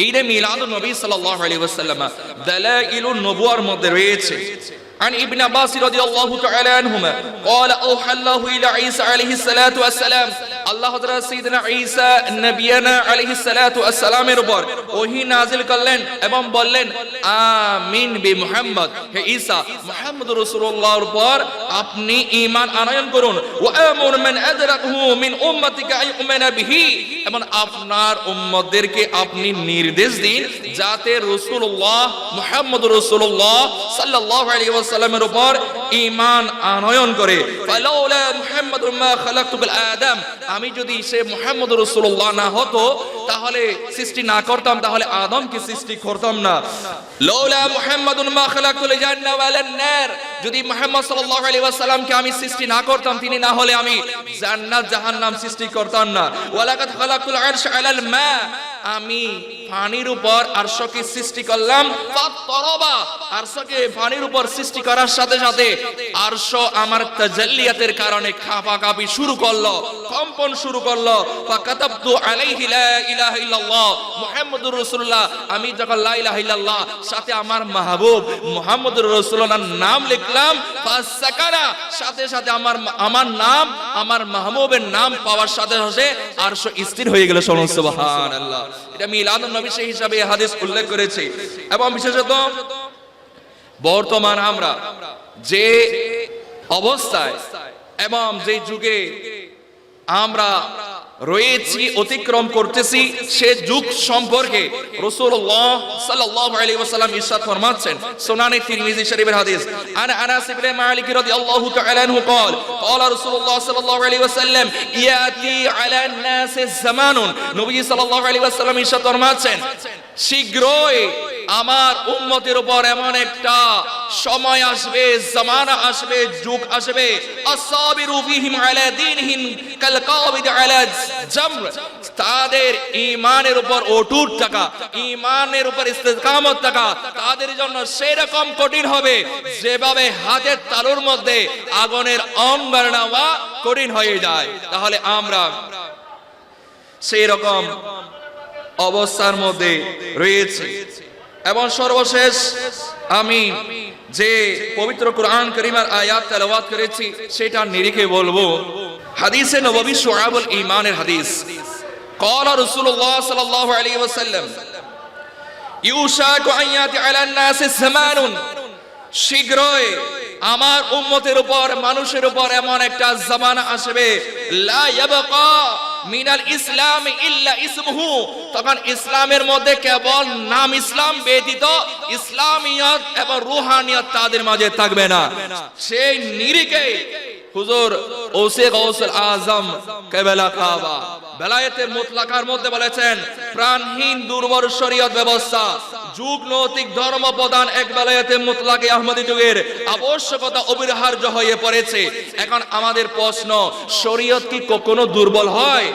ঈদে মিলাদ নবী সাল্লাল্লাহু আলাইহি ওয়াসাল্লাম দালাইলুন নবুয়ার মধ্যে রয়েছে عن ابن عباس رضي الله تعالى عنهما قال أوحى الله إلى عيسى عليه الصلاة والسلام আল্লাহ হযরত সাইয়েদনা ঈসা নবিয়ানা আলাইহিস সালাতু আসসালামের উপর ওহী নাযিল করলেন এবং বললেন, আমিন বি মুহাম্মদ। হে ঈসা মুহাম্মদ রাসূলুল্লাহর উপর আপনি ঈমান আনয়ন করুন। ওয়া আমুর মান আদরাকহু মিন উম্মতিকা আইয়ুমিনা বিহি। এবং আপনার উম্মতদেরকে আপনি নির্দেশ দিন যাতে রাসূলুল্লাহ মুহাম্মদ রাসূলুল্লাহ সাল্লাল্লাহু আলাইহি ওয়াসাল্লামের উপর ঈমান আনয়ন করে। আমি যদি সে মোহাম্মদ রসুল্লাহ না হতো তাহলে সৃষ্টি না করতাম, তাহলে আদমকে সৃষ্টি করতাম না। লাউলা মুহাম্মাদুন মা খালাকতুল জান্নাহ ওয়াল নার। যদি মুহাম্মদ সাল্লাল্লাহু আলাইহি ওয়াসাল্লামকে আমি সৃষ্টি না করতাম, তিনি না হলে আমি জান্নাত, জাহান্নাম সৃষ্টি করতাম না। ওয়ালাকাদ খালাকতুল আরশ আলাল মা। আমি পানির উপর আরশকে সৃষ্টি করলাম ফাতরবা আরশকে পানির উপর সৃষ্টি করার সাথে সাথে আরশ আমার তাজাল্লিয়াতের কারণে কাঁপাকাঁপি শুরু করল। কম্পন শুরু করল। আমি যখন সাথে আমার মাহবুব মুহাম্মদুর রাসূলুল্লাহর নাম লিখলাম। সাথে সাথে আমার আমার নাম, আমার মাহবুবের নাম পাওয়ার সাথে সাথে আরশ স্থির হয়ে গেল হিসাবে হাদিস উল্লেখ করেছে। এবং বিশেষত বর্তমান আমরা যে অবস্থায় এবং যে যুগে আমরা রয়েছি অতিক্রম করতেছি সে যুগ সম্পর্কে রাসূলুল্লাহ সাল্লাল্লাহু আলাইহি ওয়াসাল্লাম ইরশাদ ফরমাচ্ছেন সুনানে তিরমিজি শরীফের হাদিস আনা আনাস ইবনে মালিক রাদিয়াল্লাহু তাআলা আনহু قال قال رسول الله صلى الله عليه وسلم ياتي على الناس زمان নবী সাল্লাল্লাহু আলাইহি ওয়াসাল্লাম ইরশাদ ফরমাচ্ছেন শীঘ্রই আমার উম্মতের উপর এমন একটা সময় আসবে, জামানা আসবে, যুগ আসবে। আসাবিরু ফিহিম আলা দীনহিম কাল কাবিদ আলা জামর। তাদের ঈমানের উপর অটুট থাকা, ঈমানের উপর ইস্তেকামত থাকা, তাদের জন্য সেরকম কঠিন হবে, যেভাবে হাতের তালুর মধ্যে আগুনের অম্বার নেওয়া কঠিন হয়ে যায়। তাহলে আমরা সেই রকম অবস্থার মধ্যে রয়েছে। এবং সর্বশেষ আমি যে পবিত্র কোরআন করিমার আয়াত তেলাওয়াত করেছি সেটা নিরিখে বলবো হাদিসে নববী শুআবুল ঈমানের হাদিস قال رسول الله صلى الله عليه وسلم يوشك أن يأتي على الناس زمان শীঘ্রই আমার উম্মতের উপর মানুষের উপর এমন একটা জামানা আসবে লা ইয়াবকা মিনাল ইসলাম ইল্লা ইসমুহু। তখন ইসলামের মধ্যে কেবল নাম ইসলাম ব্যতীত ইসলামিয়ত এবং রুহানিয়ত তাদের মাঝে থাকবে না। সেই নিরিখে হুজুর ওসে গৌসুল আজম কেবেলা কাবা। বেলায়েতে মুতলাকার মধ্যে বলেছেন, প্রাণহীন দুর্বল শরীয়ত ব্যবস্থা। যুগ নৈতিক ধর্ম প্রদান এক বেলায়েতে মুতলাকে আহমদী যুগের আবশ্যকতা অপরিহার্য হয়ে পড়েছে। এখন আমাদের প্রশ্ন, শরীয়ত কি কখনো দুর্বল হয়?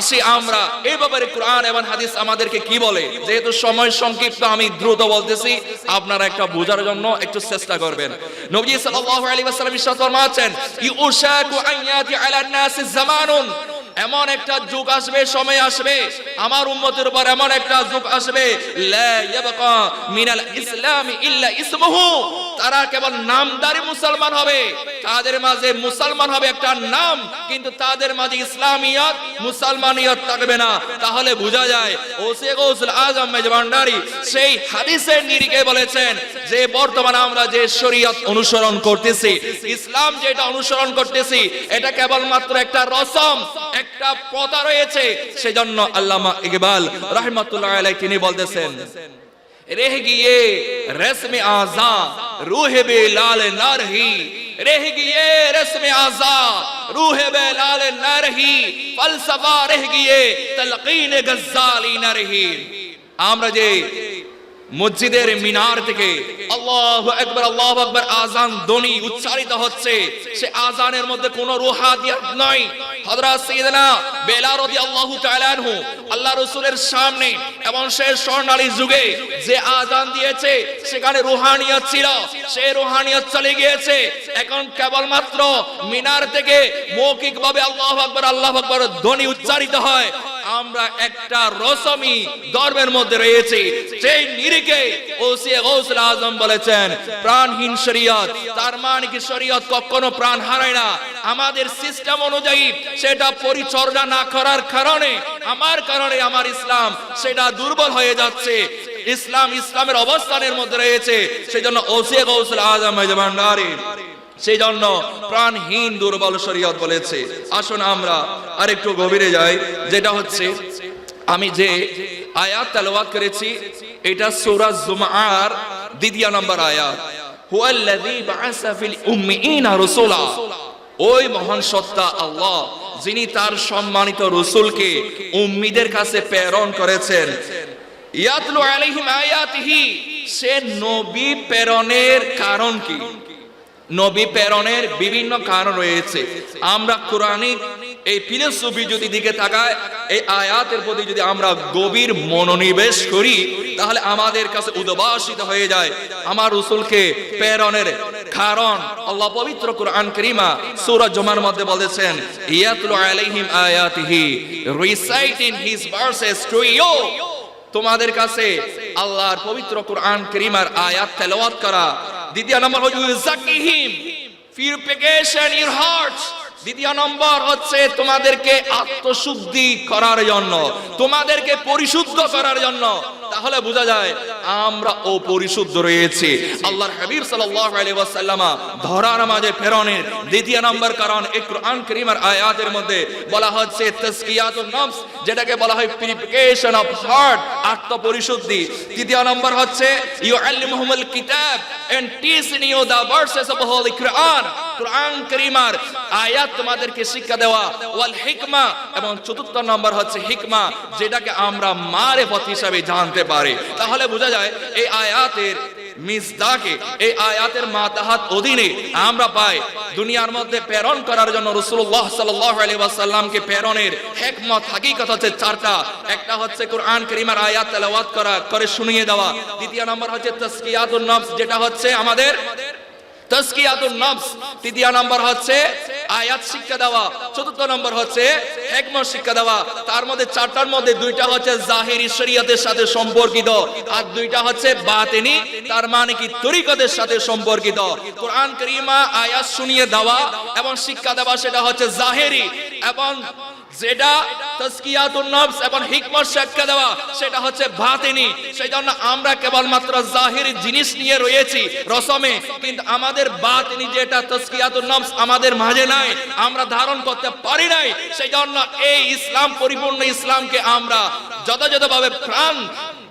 আসি আমরা, এই ব্যাপারে কোরআন এবং হাদিস আমাদেরকে কি বলে? যেহেতু সময় সংক্ষিপ্ত, আমি দ্রুত বলতেছি, আপনারা একটা বোঝার জন্য একটু চেষ্টা করবেন। নবী সাল্লাল্লাহু আলাইহি ওয়াসাল্লাম ইরশাদ ফরমাচ্ছেন ইউশাকু আন ইয়াতি আলান নাসি জামানুন। এমন একটা যুগ আসবে, সময় আসবে। আমার উম্মতের উপর এমন একটা যুগ আসবে। ইসলাম ইল্লা ইসমুহু। তারা কেবল নামদারি মুসলমান হবে। তাদের মাঝে মুসলমান হবে একটা নাম, কিন্তু তাদের মাঝে ইসলামিয়ত মুসলমানিয়ত থাকবে না। তাহলে বোঝা যায় ওসে গৌসুল আজম মেজবান্ডারি সেই হাদিসের নিরিখে বলেছেন যে, বর্তমানে আমরা যে শরীয়ত অনুসরণ করতেছি, ইসলাম যেটা অনুসরণ করতেছি, এটা কেবলমাত্র একটা রসম। একটা পতা রয়েছে, সেজন্য আল্লামা ইকবাল রহমাতুল্লাহ আলাইহি তিনি বলতেছেন, রেহ গিয়ে রসমে আজা রুহে বে লাল না রেহ গিয়ে রসমে আজা রুহে বে লাল না রহি ফলসফা রেহ গিয়ে তলকিন গজ্জালি না রহি আমরা যে মসজিদের মিনার থেকে আল্লাহু আকবার আল্লাহু আকবার আজান ধ্বনি উচ্চারিত হচ্ছে। সে আজানের মধ্যে কোনো রুহাদিয়াত নাই। হযরত সাইয়েদনা বেলাল রাদিয়াল্লাহু তাআলা আনহু, আল্লাহ রাসূলের সামনে এবং সে স্বর্ণালী যুগে যে আজান দিয়েছে, সেখানে রুহানিয়ত ছিল। সে রুহানিয়ত চলে গিয়েছে। এখন কেবলমাত্র মিনার থেকে মৌখিকভাবে আল্লাহু আকবার আল্লাহু আকবার ধ্বনি উচ্চারিত হয়। আমরা একটা রসমি ধর্মের মধ্যে রয়েছে। সেই নিরিখে ওসিয়ে গৌসুল আজম বলেছেন, প্রাণহীন শরীয়ত, তার মানে কি শরীয়ত কখনো প্রাণ হারায় না? আমাদের সিস্টেম অনুযায়ী সেটা পরিচর্যা না করার কারণে, আমার কারণে আমার ইসলাম সেটা দুর্বল হয়ে যাচ্ছে। ইসলাম ইসলামের অবস্থানের মধ্যে রয়েছে। সেই জন্য ওসিয়ে গৌসুল আজম ভান্ডারী সেই জন্য প্রাণহীন দুর্বল শরীয়ত বলেছে। আসুন আমরা আরেকটু গভীরে যাই, যেটা হচ্ছে আমি যে আয়াত তেলাওয়াত করেছি, এটা সূরা জুমার দ্বিতীয় নম্বর আয়াত। হুয়াল্লাযী বাআসা ফিল উম্মিয়িনা রাসূলা। ওই মহান সত্তা আল্লাহ, যিনি তার সম্মানিত রসুলকে উম্মিদের কাছে প্রেরণ করেছেন। ইয়াতলু আলাইহিম আয়াতিহি, সে নবী প্রেরণের কারণ কি? নবী প্রেরণের বিভিন্ন কারণ রয়েছে। আমরা কোরআনিক এই ফিলোসফি যদি দিকে তাকায় এই আয়াতের প্রতি যদি আমরা গভীর মনোনিবেশ করি, তাহলে আমাদের কাছে উদ্ভাসিত হয়ে যায় আমার রসুলকে প্রেরণের কারণ। আল্লাহ পবিত্র কোরআন করিমা সূরা জুমার মধ্যে বলেছেন, ইয়াতলু আলাইহিম আয়াতিহি reciting his verses to you তোমাদের কাছে আল্লাহর পবিত্র কোরআন করিমার আয়াত তেলাওয়াত করা দ্বিতীয় নম্বর ইউজাকিহিম পিউরিফিকেশন ইউর হার্টস দ্বিতীয় নম্বর হচ্ছে তোমাদেরকে আত্মশুদ্ধি করার জন্য। তোমাদেরকে পরিশুদ্ধ করার জন্য। তাহলে বোঝা যায় আমরা ও পরিশুদ্ধ রয়েছে। আল্লাহর হাবিব সাল্লাল্লাহু আলাইহি ওয়াসাল্লামা ধরার মাঝে ফেরনের দ্বিতীয় নম্বর কারণ এই কোরআন কারীমের আয়াতের মধ্যে বলা হচ্ছে তাসকিয়াতুন নফস যেটাকে বলা হয় পিউরিফিকেশন অফ হার্ট আত্মপরিশুদ্ধি। তৃতীয় নম্বর হচ্ছে, ইউআল্লিমুহুমুল কিতাব and teaching you the verses of holy Quran Quran কারীমার আয়াত তোমাদেরকে শিক্ষা দেওয়া, ওয়াল হিকমা এবং চতুর্থ নম্বর হচ্ছে, হিকমা যেটাকে আমরা মারেফত হিসাবে জানতে পারি। তাহলে বোঝা যায়, এই আয়াতের এই আয়াতের মাতাহাত অধীনে আমরা পাই দুনিয়ার মধ্যে প্রেরণ করার জন্য রসুল্লাহ প্রেরণের হেকমত, হাকিকত হচ্ছে চারটা। একটা হচ্ছে কোরআন করিমার আয়াত তেলাওয়াত করা, করে শুনিয়ে দেওয়া। দ্বিতীয় নম্বর হচ্ছে নফস, যেটা হচ্ছে আমাদের তাসকিয়াতুন নফস, তৃতীয় নম্বর হচ্ছে আয়াত শিক্ষা দেওয়া, চতুর্থ নম্বর হচ্ছে হিকমত শিক্ষা দেওয়া। তার মধ্যে চারটার মধ্যে দুইটা হচ্ছে জাহিরি শরীয়তের সাথে সম্পর্কিত আর দুইটা হচ্ছে বাতিনি, তার মানে কি তরিকতের সাথে সম্পর্কিত। কোরআন কারীমা আয়াত শুনিয়ে দেওয়া এবং শিক্ষা দেওয়া, সেটা হচ্ছে জাহেরি এবং যেটা তাসকিয়াতুন নফস এবং হিকমত শিক্ষা দেওয়া, সেটা হচ্ছে বাতিনি। সেই জন্য আমরা কেবলমাত্র জাহির জিনিস নিয়ে রয়েছি, রসমে। কিন্তু আমাদের বাতিনি যেটা তাসকিয়াতুন নফস আমাদের মাঝে নাই, আমরা ধারণ করতে পারি নাই। সেই জন্য এই ইসলাম, পরিপূর্ণ ইসলামকে আমরা যথাযথভাবে প্রাণ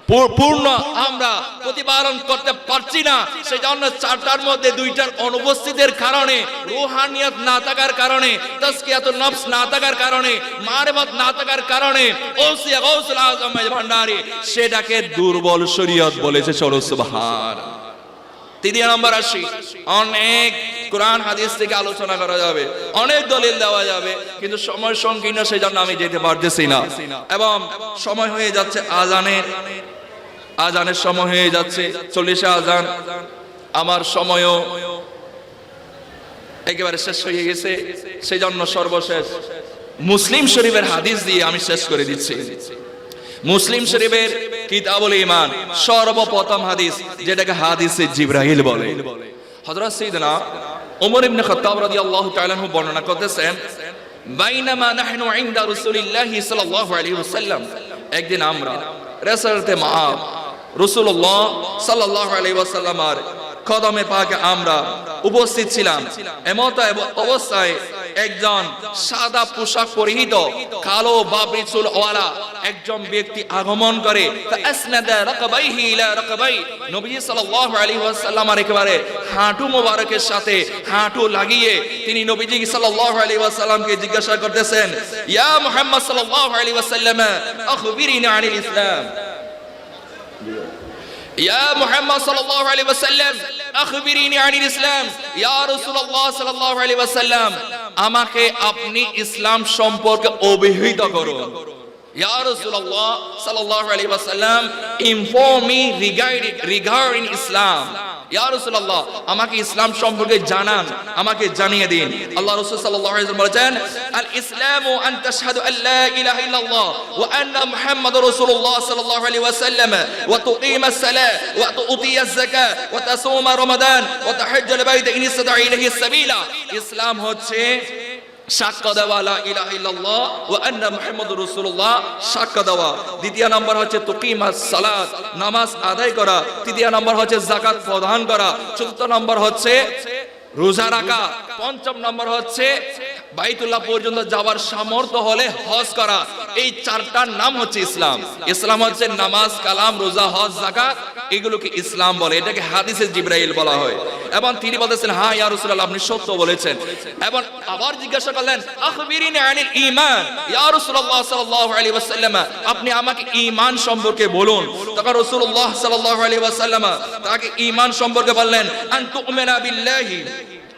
পূর্ণ আমরা প্রতিপালন করতে পারছি না। সেই জন্য চারটার মধ্যে দুইটার অনুপস্থিতির কারণে, রুহানিয়ত না থাকার কারণে তাসকিয়াতুন নফস না থাকার কারণে মারেফত না থাকার কারণে, ওসিয়া গৌসুল আজম ভান্ডারী, সেটাকে দুর্বল শরীয়ত বলেছে চলো সুবহান। তৃতীয় নম্বর আসি, অনেক কোরআন হাদিস থেকে আলোচনা করা যাবে, অনেক দলিল দেওয়া যাবে, কিন্তু সময় সংকীর্ণ সেই জন্য আমি যেতে পারতেছি না। এবং সময় হয়ে যাচ্ছে আজানের। আজানের সময় হয়ে যাচ্ছে, চল্লিশে আজান। আমার সময়ও একেবারে শেষ হয়ে গেছে সেই জন্য সর্বশেষ মুসলিম শরীফের হাদিস দিয়ে আমি শেষ করে দিচ্ছি। মুসলিম শরীফের কিতাবুল ইমান সর্বপ্রথম হাদিস, যেটাকে হাদিসে জিব্রাহিল বলে। ওমর ইবনে খাত্তাব রাদিয়াল্লাহু তাআলা বর্ণনা করতেছেন, বাইনামা নাহনু ইনদা রাসূলিল্লাহি সাল্লাল্লাহু আলাইহি ওয়াসাল্লাম, একদিন আমরা রাসূলতে মাআব রাসূলুল্লাহ সাল্লাল্লাহু আলাইহি ওয়াসাল্লামের কদমে পাকে আমরা উপস্থিত ছিলাম। এমত অবস্থায় একজন সাদা পোশাক পরিহিত কালো বাবরি চুল ওয়ালা একজন ব্যক্তি আগমন করে নবী সাল্লাল্লাহু আলাইহি ওয়াসাল্লামের একেবারে হাঁটু মোবারকের সাথে হাঁটু লাগিয়ে তিনি নবীজি সাল্লাল্লাহু আলাইহি ওয়াসাল্লামকে জিজ্ঞাসা করতেছেন, ইয়া মুহাম্মদ সাল্লাল্লাহু আলাইহি ওয়াসাল্লাম, আখবিরিনা আনিল ইসলাম? يا محمد صلى الله عليه وسلم أخبريني عن الإسلام يا رسول الله صلى الله عليه وسلم আমাকে আপনি ইসলাম সম্পর্কে অভিহিত করুন ইয়া রাসূলুল্লাহ সাল্লাল্লাহু আলাইহি ওয়াসাল্লাম inform me regarding regarding Islam ইয়া রাসূলুল্লাহ, আমাকে ইসলাম সম্পর্কে জানান, আমাকে জানিয়ে দিন। আল্লাহ রাসূল সাল্লাল্লাহু আলাইহি ওয়াসাল্লাম বলেছেন আল ইসলামু আন তাশহাদু আল্লা ইলাহা ইল্লাল্লাহ ওয়া আন্না মুহাম্মাদুর রাসূলুল্লাহ সাল্লাল্লাহু আলাইহি ওয়াসাল্লাম ওয়া তুকিমাস সালাহ ওয়া তুতিয়াজ যাকাত ওয়া তাসুমা রমাদান ওয়া তাহাজ্জাল বাইতা ইন ইসতাতা ইলাইহি সাবিলা। ইসলাম হচ্ছে সাক্ষ্য দেওয়া, লা ইলাহা ইল্লাল্লাহ ওয়া আন্না মুহাম্মাদুর রাসূলুল্লাহ দেওয়া। দ্বিতীয় নম্বর হচ্ছে তুকিমাস সালাত, নামাজ আদায় করা। তৃতীয় নম্বর হচ্ছে যাকাত প্রদান করা। চতুর্থ নম্বর হচ্ছে রোজা রাখা। পঞ্চম নম্বর হচ্ছে বাইতুল্লাহ পর্যন্ত যাওয়ার সামর্থ্য হলে হজ করা। এই চারটার নাম হচ্ছে ইসলাম। ইসলাম হচ্ছে নামাজ, কালাম, রোজা, হজ জাকাত এগুলোকে ইসলাম বলে। এটাকে হাদিসে জিব্রাইল বলা হয়। এবং তিনি বলতেছেন হ্যাঁ ইয়া রাসূলুল্লাহ, আপনি সত্য বলেছেন। এবং আবার জিজ্ঞাসা করলেন, আখবিরিনি আনিল ঈমান? ইয়া রাসূলুল্লাহ সাল্লাল্লাহু আলাইহি ওয়াসাল্লাম, আপনি আমাকে ঈমান সম্পর্কে বলুন। তখন রাসূলুল্লাহ সাল্লাল্লাহু আলাইহি ওয়াসাল্লাম তাকে ঈমান সম্পর্কে বললেন, আন তুমিনা বিল্লাহি।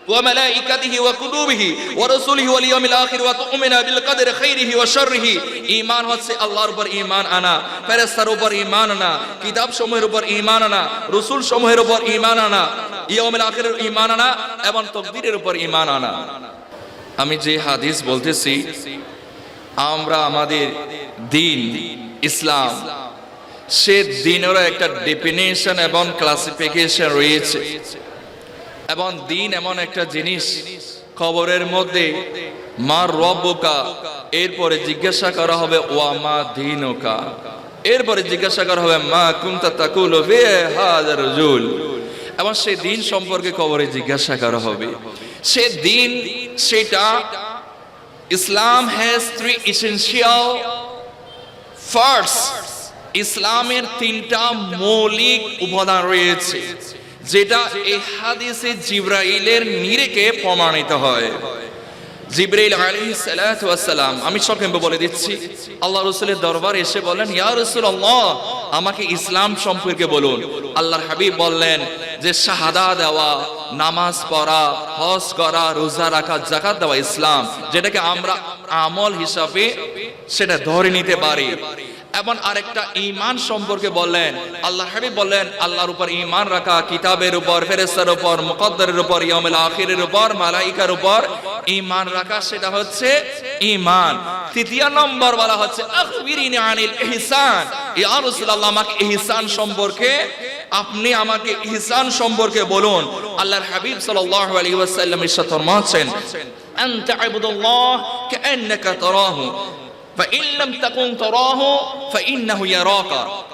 وملائكته وكتبه ورسله واليوم الاخر وتؤمن بالقدر خيره وشره ঈমান হচ্ছে আল্লাহর উপর ঈমান আনা ফেরেশতার উপর ঈমান আনা কিতাব সমূহের উপর ঈমান আনা রাসূল সমূহের উপর ঈমান আনা ইয়াউমিল আখিরের ঈমান আনা এবং তকদীরের উপর ঈমান আনা আমি যে হাদিস বলতেছি আমরা আমাদের দিন ইসলাম সে দিনেরও একটা ডেফিনেশন এবং ক্লাসিফিকেশন রয়েছে এবং দিন এমন একটা জিনিস খবরের মধ্যে, মা রব্বকা এরপরে জিজ্ঞাসা করা হবে, ওয়া মা দিনকা এরপরে জিজ্ঞাসা করা হবে, মা কুনতা তাকুল হাজার রজুল এবং সে দিন সম্পর্কে কবরে জিজ্ঞাসা করা হবে। সে দিন, সেটা Islam has three essential first ইসলামের তিনটা মৌলিক উপাদান রয়েছে। যেটা এই হাদিসে জিব্রাইলের নিরেকে প্রমাণিত হয়। জিব্রাইল ওয়াস সালাম আমি সংক্ষেপে বলে দিচ্ছি, আল্লাহ রাসূলের দরবার এসে বলেন ইয়া রাসূলুল্লাহ, আমাকে ইসলাম সম্পর্কে বলুন। আল্লাহর হাবিব বললেন যে, শাহাদা দেওয়া, নামাজ পড়া, হজ করা, রোজা রাখা, যাকাত দেওয়া ইসলাম, যেটাকে আমরা আমল হিসাবে সেটা ধরে নিতে পারি। এবং আরেকটা ইমান সম্পর্কে বললেন। আল্লাহ হাবিব বললেন, আল্লাহর উপর ইমান রাখা কিতাবের উপর, ফেরেশতার উপর, মুকদ্দরের উপর, ইয়াউমুল আখিরের উপর, মালাইকার উপর ইমান রাখা, সেটা হচ্ছে ইমান তৃতীয় নম্বর বলা হচ্ছে, আখবিরিনি আনিল ইহসান। ইয়া রাসূলুল্লাহ, আমাকে ইহসান সম্পর্কে, আপনি আমাকে ইহসান সম্পর্কে বলুন। আল্লাহর হাবিব সাল্লাল্লাহু আলাইহি ওয়াসাল্লাম ইরশাদ ফরমাচ্ছেন, আনতা আবুদুল্লাহ, কাআন্নাকা তারাহু।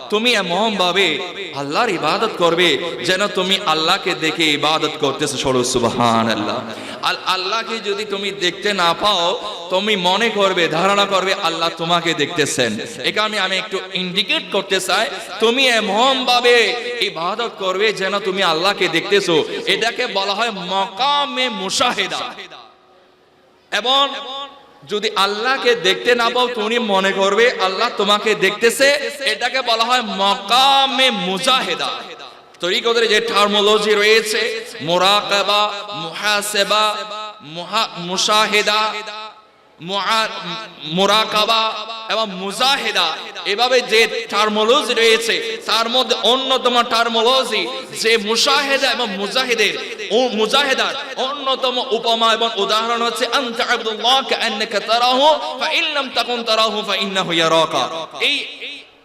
তুমি এমন ভাবে আল্লাহর ইবাদত করবে যেন তুমি আল্লাহকে দেখে ইবাদত করতেছো। সরো সুবাহান আল্লাহ আর আল্লাহকে যদি তুমি দেখতে না পাও, তুমি মনে করবে, ধারণা করবে, আল্লাহ তোমাকে দেখতেছেন। এ কারণে আমি একটু ইন্ডিকেট করতে চাই, তুমি এমন ভাবে ইবাদত করবে যেন তুমি আল্লাহকে দেখতেছো। এটাকে বলা হয় মকামে মুশাহেদা। এবং যদি আল্লাহকে দেখতে না পাও, তুমি মনে করবে আল্লাহ তোমাকে দেখতেছে। এটাকে বলা হয় মকামে মুজাহেদা। তরিকতের যে টার্মোলজি রয়েছে, মোরাকাবা, মুহাসেবা মুসাহেদা মোরাকাবা এবং মুজাহিদা, এভাবে যে টার্মোলজি রয়েছে, তার মধ্যে অন্যতম টার্মোলজি যে মুশাহিদা এবং মুজাহিদের মুজাহিদার অন্যতম উপমা এবং উদাহরণ হচ্ছে, আনতা আব্দুল্লাহ কাআন্নাকা তারাহু, ফা ইন লাম তাকুন তারাহু, ফা ইন্নাহু ইয়ারাকা। এই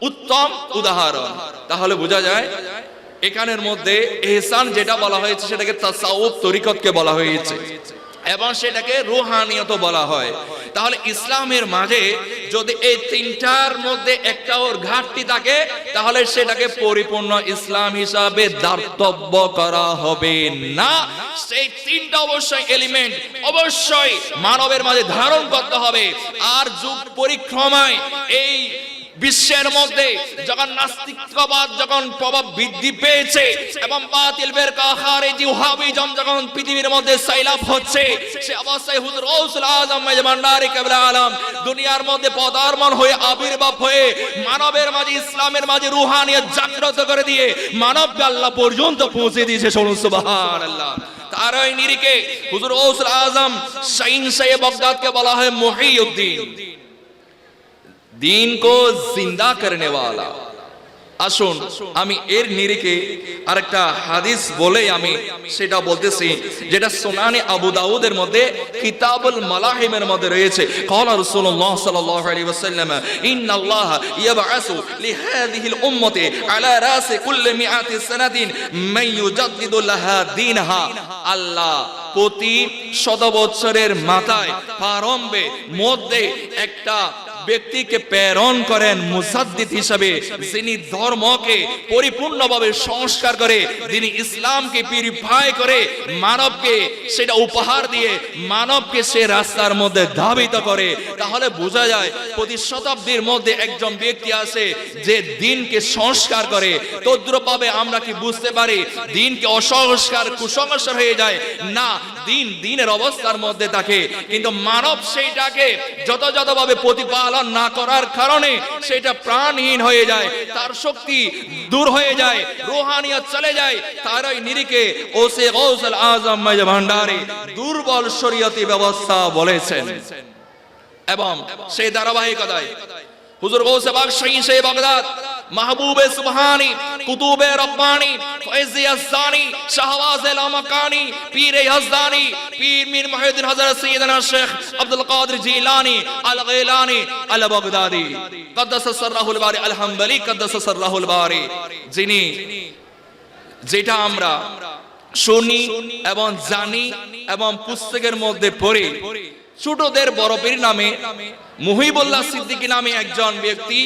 উত্তম উদাহরণ। তাহলে বোঝা যায়, এখানের মধ্যে এহসান যেটা বলা হয়েছে, সেটাকে তাসাউফ তরিকতকে বলা হয়েছে। এবং সেটাকে রুহানিয়ত বলা হয়। তাহলে ইসলামের মাঝে যদি এই তিনটার মধ্যে একটা ওর ঘাটতি থাকে, তাহলে সেটাকে পরিপূর্ণ ইসলাম হিসাবে দার্তব্য করা হবে না। সেই তিনটা অবশ্যই এলিমেন্ট অবশ্যই মানবের মাঝে ধারণ করতে হবে। আর যুগ পরিক্রমায় এই বিশ্বের মধ্যে যখন নাস্তিকবাদ যখন প্রভাব বৃদ্ধি পেয়েছে এবং বাতিল বের খারেজি ওয়াহাবিজম যখন পৃথিবীর মধ্যে সাইলাব হচ্ছে, সে অবস্থায় হুজুর গৌসুল আজম মেজমান্ডারি কেবলা আলম দুনিয়ার মধ্যে পদার্পণ হয়ে, আবির্ভাব হয়ে, মানবের মাঝে, ইসলামের মাঝে রুহানিয়ত জাগ্রত করে দিয়ে মানবকে আল্লাহ পর্যন্ত পৌঁছে দিয়েছে শুনুন, সুবহানাল্লাহ। তার ওই নিরিকে হুজুর গৌসুল আজম শাইন সাহেব বগদাদকে বলা হয় মহিউদ্দিন। দিন কো জিন্দা করনে ওয়ালা। আসুন, আমি এর নিরিখে আরেকটা হাদিস বলে আমি সেটা বলতেছি, যেটা সোনানি আবু দাউদের মধ্যে, কিতাবুল মালাহিমের মধ্যে রয়েছে। কলা রাসূলুল্লাহ সাল্লাল্লাহু আলাইহি ওয়াসাল্লাম, ইন্নাল্লাহ ইয়াবআসু লিহাযিহিল উম্মতি আলা রাসি কুল্লি মিআতি সানাতিন মান ইউজাদ্দিদু লাহা দীনহা। আল্লাহ প্রতি শত বছরের মাথায়, প্রারম্ভে, মধ্যে একটা ব্যক্তিকে প্রেরণ করেন মুসাদ্দিদ হিসাবে, যিনি ধর্মকে পরিপূর্ণভাবে সংস্কার করে, যিনি ইসলামকে পিউরিফাই করে, মানবকে সেটা উপহার দিয়ে, মানবকে সে রাস্তার মধ্যে ধাবিত করে। তাহলে বোঝা যায়, প্রতি শতাব্দীর মধ্যে একজন ব্যক্তি আছে যে দিনকে সংস্কার করে। তদ্রুপভাবে আমরা কি বুঝতে পারি, দিনকে অসংস্কার, কুসংস্কার হয়ে যায়? না, দিন দিনের অবস্থার মধ্যে থাকে। কিন্তু মানব সেইটাকে যথাযথভাবে প্রতিপালন না করার কারণে সেটা প্রাণহীন হয়ে যায়, তার শক্তি দূর হয়ে যায় রোহানিয়া চলে যায়, তার ওই নিরিখে ওসে গৌসল আজম ভান্ডারে দুর্বল শরীয়তি ব্যবস্থা বলেছেন। এবং সেই ধারাবাহিকতায় হুজুর গৌসে বাদশাহী সেই বাগদাদ মাহবুবে সুবহানি, কুতুবে রব্বানি, ফয়জি আসানি শাহওয়াজ লামাকানি, পীর ইয়াজদানি পীর মীর মুহিউদ্দিন হযরত সৈয়দনা শেখ আব্দুল কাদের জিলানি আল গিলানি আল বাগদাদি কদ্দাস সররাহুল বারি আল কদ্দাস সররাহুল বারি। যিনি, যেটা আমরা শুনি এবং জানি এবং পুস্তকের মধ্যে পড়ি, ছোটদের বড়পীর নামে মুহিবুল্লাহ সিদ্দিকী নামে একজন ব্যক্তি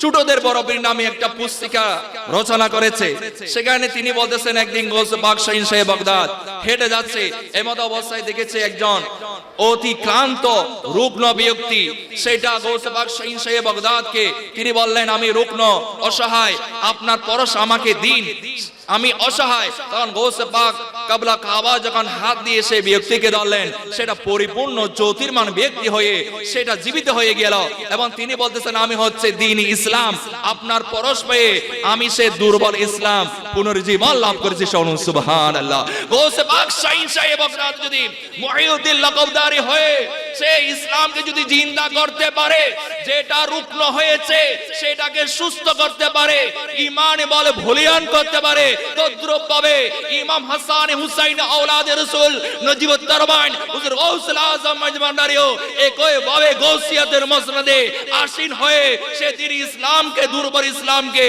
ছোটদের বড়পীর নামে একটা পুস্তিকা রচনা করেছে। সেখানে তিনি বলতেছেন, একদিন গোস বাদশাহিন সাহেব বাগদাদ হেঁটে যাচ্ছে, এমত অবস্থায় দেখেছে একজন অতি ক্লান্ত, রুগ্ন ব্যক্তি। সেটা গৌসে বাদশাহিন সাহেব বাগদাদকে তিনি বললেন, আমি রুগ্ন, অসহায়, আপনার পরশ আমাকে দিন। আমি অসহায়, তখন গৌসে পাক কাবলা কাবা যখন হাত দিয়ে সে ব্যক্তিকে ধরলেন, সেটা পরিপূর্ণ জ্যোতির্মান ব্যক্তি হয়ে সেটা জীবিত হয়ে গেল। এবং তিনি বলতেছেন, আমি হচ্ছে দিন ইসলাম, আপনার পরশ পেয়ে আমি সে দুর্বল ইসলাম পুনর্জীবন লাভ করেছি। শুনুন সুবহান আল্লাহ গৌসে পাক শাহিন সাহেব যদি মুহিউদ্দিন লকবদারি হয়ে সে ইসলামকে যদি জিন্দা করতে পারে, যেটা রুগ্ন হয়েছে, সেটাকে সুস্থ করতে পারে ইমান বলে ভলিয়ান করতে পারে, তদ্রুপ পাবে। ইমাম হাসান হুসাইন আওলাদ রাসূল ভাবে মসনদে হয়ে সে তিনি ইসলামকে ইসলামকে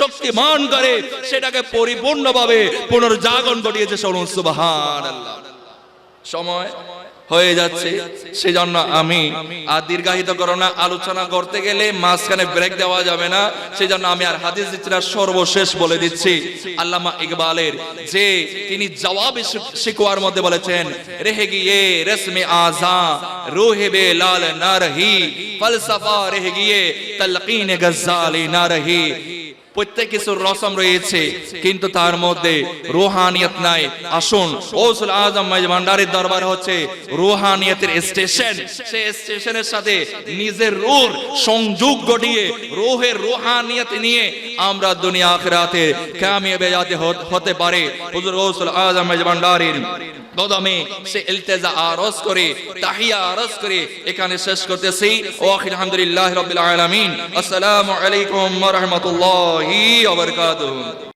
শক্তি করে, সেটাকে পরিপূর্ণভাবে পুনর্জাগরণ ঘটিয়েছে। সময়? হয়ে যাচ্ছে। সেজন্য আমি আর দীর্ঘায়িত করো না। আলোচনা করতে গেলে মাঝখানে ব্রেক দেওয়া যাবে না। সেজন্য আমি আর হাদিস দিচ্ছি না সর্বশেষ বলে দিচ্ছি। আল্লামা ইকবালের যে তিনি জবাব শিকোয়ার মধ্যে বলেছেন, রেহে গিয়ে রেশমে আজা রুহে বে লাল না রহি ফলসফা রেহে গিয়ে তলকিন গজ্জালি না রহি প্রত্যেক কিছুর রসম রয়েছে, কিন্তু তার মধ্যে রোহানিয়ত নাই। আসুন ওসুল আজম ভান্ডারের দরবার হচ্ছে রোহানিয়তের স্টেশন। সেই স্টেশনের সাথে নিজের রুর সংযোগ ঘটিয়ে, রোহের রোহানিয়ত নিয়ে আমরা দুনিয়া আখরাতে কামিয়াবে যাতে হতে পারে। হুজুর ওসুল আজম ভান্ডারের কদমে সে ইলতেজা আরজ করে, তাহিয়া আরজ করে এখানে শেষ করতেছি। ও আলহামদুলিল্লাহ রাব্বিল আলামিন। আসসালামু আলাইকুম রাহমাতুল্লাহি বারাকাতুহু।